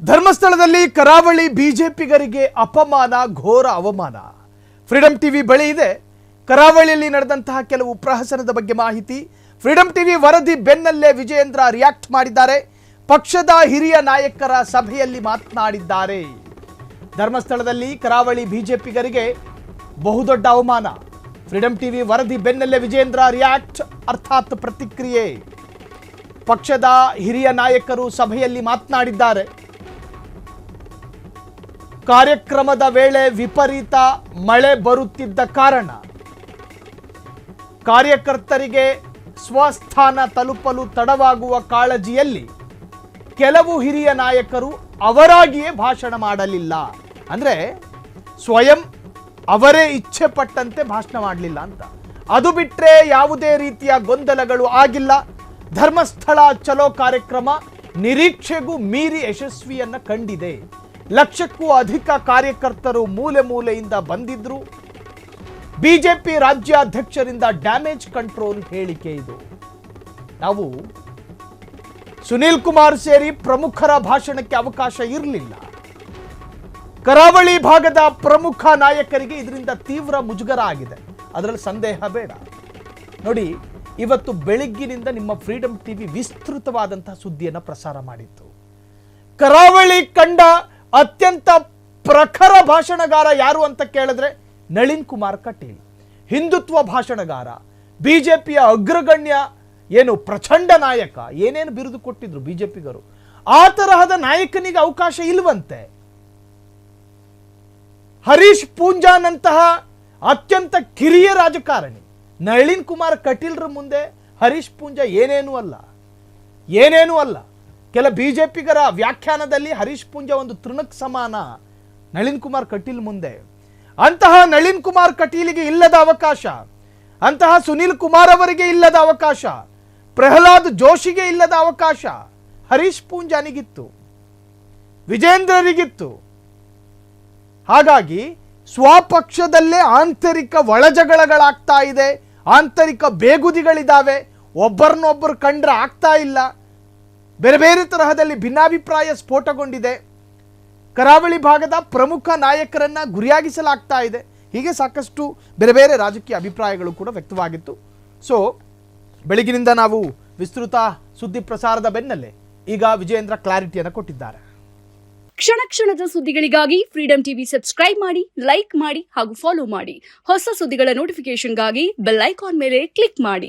ಧರ್ಮಸ್ಥಳದಲ್ಲಿ ಕರಾವಳಿ ಬಿಜೆಪಿಗರಿಗೆ ಅಪಮಾನ, ಘೋರ ಅವಮಾನ. ಫ್ರೀಡಂ ಟಿವಿ ಬಳಿ ಇದೆ. ಕರಾವಳಿಯಲ್ಲಿ ನಡೆದಂತಹ ಕೆಲವು ಪ್ರಹಸನದ ಬಗ್ಗೆ ಮಾಹಿತಿ. ಫ್ರೀಡಂ ಟಿವಿ ವರದಿ ಬೆನ್ನಲ್ಲೇ ವಿಜಯೇಂದ್ರ ರಿಯಾಕ್ಟ್ ಮಾಡಿದ್ದಾರೆ. ಪಕ್ಷದ ಹಿರಿಯ ನಾಯಕರ ಸಭೆಯಲ್ಲಿ ಮಾತನಾಡಿದ್ದಾರೆ. ಧರ್ಮಸ್ಥಳದಲ್ಲಿ ಕರಾವಳಿ ಬಿಜೆಪಿಗರಿಗೆ ಬಹುದೊಡ್ಡ ಅವಮಾನ. ಫ್ರೀಡಂ ಟಿವಿ ವರದಿ ಬೆನ್ನಲ್ಲೇ ವಿಜಯೇಂದ್ರ ರಿಯಾಕ್ಟ್, ಅರ್ಥಾತ್ ಪ್ರತಿಕ್ರಿಯೆ. ಪಕ್ಷದ ಹಿರಿಯ ನಾಯಕರು ಸಭೆಯಲ್ಲಿ ಮಾತನಾಡಿದ್ದಾರೆ. ಕಾರ್ಯಕ್ರಮದ ವೇಳೆ ವಿಪರೀತ ಮಳೆ ಬರುತ್ತಿದ್ದ ಕಾರಣ ಕಾರ್ಯಕರ್ತರಿಗೆ ಸ್ವಸ್ಥಾನ ತಲುಪಲು ತಡವಾಗುವ ಕಾಳಜಿಯಲ್ಲಿ ಕೆಲವು ಹಿರಿಯ ನಾಯಕರು ಅವರಾಗಿಯೇ ಭಾಷಣ ಮಾಡಲಿಲ್ಲ. ಅಂದ್ರೆ ಸ್ವಯಂ ಅವರೇ ಇಚ್ಛೆ ಪಟ್ಟಂತೆ ಭಾಷಣ ಮಾಡಲಿಲ್ಲ ಅಂತ. ಅದು ಬಿಟ್ಟರೆ ಯಾವುದೇ ರೀತಿಯ ಗೊಂದಲಗಳು ಆಗಿಲ್ಲ. ಧರ್ಮಸ್ಥಳ ಚಲೋ ಕಾರ್ಯಕ್ರಮ ನಿರೀಕ್ಷೆಗೂ ಮೀರಿ ಯಶಸ್ವಿಯನ್ನ ಕಂಡಿದೆ. ಲಕ್ಷಕ್ಕೂ ಅಧಿಕ ಕಾರ್ಯಕರ್ತರು ಮೂಲೆ ಮೂಲೆಯಿಂದ ಬಂದಿದ್ರು. ಬಿಜೆಪಿ ರಾಜ್ಯಾಧ್ಯಕ್ಷರಿಂದ ಡ್ಯಾಮೇಜ್ ಕಂಟ್ರೋಲ್ ಹೇಳಿಕೆ ಇದು. ನಾವು ಸುನೀಲ್ ಕುಮಾರ್ ಸೇರಿ ಪ್ರಮುಖರ ಭಾಷಣಕ್ಕೆ ಅವಕಾಶ ಇರಲಿಲ್ಲ. ಕರಾವಳಿ ಭಾಗದ ಪ್ರಮುಖ ನಾಯಕರಿಗೆ ಇದರಿಂದ ತೀವ್ರ ಮುಜುಗರ ಆಗಿದೆ. ಅದರಲ್ಲಿ ಸಂದೇಹ ಬೇಡ. ನೋಡಿ, ಇವತ್ತು ಬೆಳಿಗ್ಗಿನಿಂದ ನಿಮ್ಮ ಫ್ರೀಡಂ ಟಿವಿ ವಿಸ್ತೃತವಾದಂತಹ ಸುದ್ದಿಯನ್ನು ಪ್ರಸಾರ ಮಾಡಿತ್ತು. ಕರಾವಳಿ ಕಂಡ ಅತ್ಯಂತ ಪ್ರಖರ ಭಾಷಣಗಾರ ಯಾರು ಅಂತ ಕೇಳಿದ್ರೆ ನಳಿನ್ ಕುಮಾರ್ ಕಟೀಲ್. ಹಿಂದುತ್ವ ಭಾಷಣಗಾರ, ಬಿಜೆಪಿಯ ಅಗ್ರಗಣ್ಯ, ಏನು ಪ್ರಚಂಡ ನಾಯಕ, ಏನೇನು ಬಿರುದು ಕೊಟ್ಟಿದ್ರು ಬಿಜೆಪಿಗರು, ಆ ತರಹದ ನಾಯಕನಿಗೆ ಅವಕಾಶ ಇಲ್ವಂತೆ. ಹರೀಶ್ ಪೂಂಜಾನಂತಹ ಅತ್ಯಂತ ಕಿರಿಯ ರಾಜಕಾರಣಿ, ನಳಿನ್ ಕುಮಾರ್ ಕಟೀಲ್ರ ಮುಂದೆ ಹರೀಶ್ ಪೂಂಜಾ ಏನೇನೂ ಅಲ್ಲ ಏನೇನೂ ಅಲ್ಲ. ಕೆಲ ಬಿ ಜೆ ಪಿಗರ ವ್ಯಾಖ್ಯಾನದಲ್ಲಿ ಹರೀಶ್ ಪೂಂಜಾ ಒಂದು ತೃಣಕ್ ಸಮಾನ, ನಳಿನ್ ಕುಮಾರ್ ಕಟೀಲ್ ಮುಂದೆ. ಅಂತಹ ನಳಿನ್ ಕುಮಾರ್ ಕಟೀಲಿಗೆ ಇಲ್ಲದ ಅವಕಾಶ, ಅಂತಹ ಸುನೀಲ್ ಕುಮಾರ್ ಅವರಿಗೆ ಇಲ್ಲದ ಅವಕಾಶ, ಪ್ರಹ್ಲಾದ್ ಜೋಶಿಗೆ ಇಲ್ಲದ ಅವಕಾಶ ಹರೀಶ್ ಪೂಂಜಾನಿಗಿತ್ತು, ವಿಜೇಂದ್ರರಿಗಿತ್ತು. ಹಾಗಾಗಿ ಸ್ವಪಕ್ಷದಲ್ಲೇ ಆಂತರಿಕ ಒಳಜಗಳಗಳಾಗ್ತಾ ಇದೆ, ಆಂತರಿಕ ಬೇಗುದಿಗಳಿದ್ದಾವೆ ಒಬ್ಬರನ್ನೊಬ್ಬರು ಕಂಡ್ರೆ ಆಗ್ತಾ ಇಲ್ಲ. ಬೇರೆ ಬೇರೆ ತರಹದಲ್ಲಿ ಭಿನ್ನಾಭಿಪ್ರಾಯ ಸ್ಫೋಟಗೊಂಡಿದೆ. ಕರಾವಳಿ ಭಾಗದ ಪ್ರಮುಖ ನಾಯಕರನ್ನ ಗುರಿಯಾಗಿಸಲಾಗ್ತಾ ಇದೆ. ಹೀಗೆ ಸಾಕಷ್ಟು ಬೇರೆ ಬೇರೆ ರಾಜಕೀಯ ಅಭಿಪ್ರಾಯಗಳು ಕೂಡ ವ್ಯಕ್ತವಾಗಿತ್ತು. ಸೊ ಬೆಳಗಿನಿಂದ ನಾವು ವಿಸ್ತೃತ ಸುದ್ದಿ ಪ್ರಸಾರದ ಬೆನ್ನಲ್ಲೇ ಈಗ ವಿಜಯೇಂದ್ರ ಕ್ಲಾರಿಟಿಯನ್ನು ಕೊಟ್ಟಿದ್ದಾರೆ. ಕ್ಷಣ ಕ್ಷಣದ ಸುದ್ದಿಗಳಿಗಾಗಿ ಫ್ರೀಡಂ ಟಿವಿ ಸಬ್ಸ್ಕ್ರೈಬ್ ಮಾಡಿ ಲೈಕ್ ಮಾಡಿ ಹಾಗೂ ಫಾಲೋ ಮಾಡಿ. ಹೊಸ ಸುದ್ದಿಗಳ ನೋಟಿಫಿಕೇಶನ್ಗಾಗಿ ಬೆಲ್ ಐಕಾನ್ ಮೇಲೆ ಕ್ಲಿಕ್ ಮಾಡಿ.